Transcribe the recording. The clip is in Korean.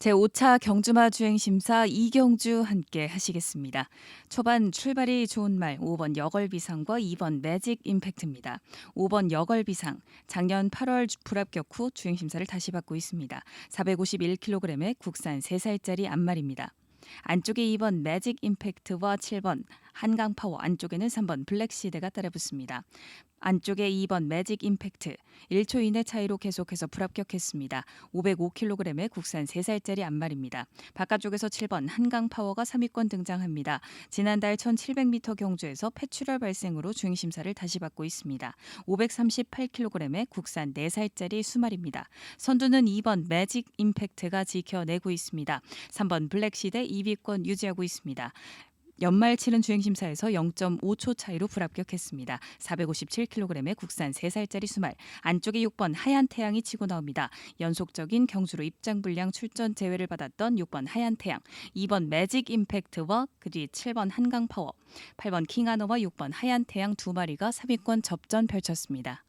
제5차 경주마 주행심사 이경주 함께 하시겠습니다. 초반 출발이 좋은 말 5번 여걸비상과 2번 매직 임팩트입니다. 5번 여걸비상 작년 8월 불합격 후 주행심사를 다시 받고 있습니다. 451kg의 국산 3살짜리 암말입니다. 안쪽에 2번 매직 임팩트와 7번 한강 파워 안쪽에는 3번 블랙시드가 따라붙습니다. 안쪽에 2번 매직 임팩트 1초 이내 차이로 계속해서 불합격했습니다. 505kg의 국산 3살짜리 암말입니다. 바깥쪽에서 7번 한강 파워가 3위권 등장합니다. 지난달 1700m 경주에서 폐출혈 발생으로 주행심사를 다시 받고 있습니다. 538kg의 국산 4살짜리 수말입니다. 선두는 2번 매직 임팩트가 지켜내고 있습니다. 3번 블랙시드 2위권 유지하고 있습니다. 연말 치른 주행심사에서 0.5초 차이로 불합격했습니다. 457kg의 국산 3살짜리 수말 안쪽에 6번 하얀 태양이 치고 나옵니다. 연속적인 경주로 입장 불량 출전 제외를 받았던 6번 하얀 태양, 2번 매직 임팩트와 그 뒤 7번 한강 파워, 8번 킹하너와 6번 하얀 태양 두 마리가 3위권 접전 펼쳤습니다.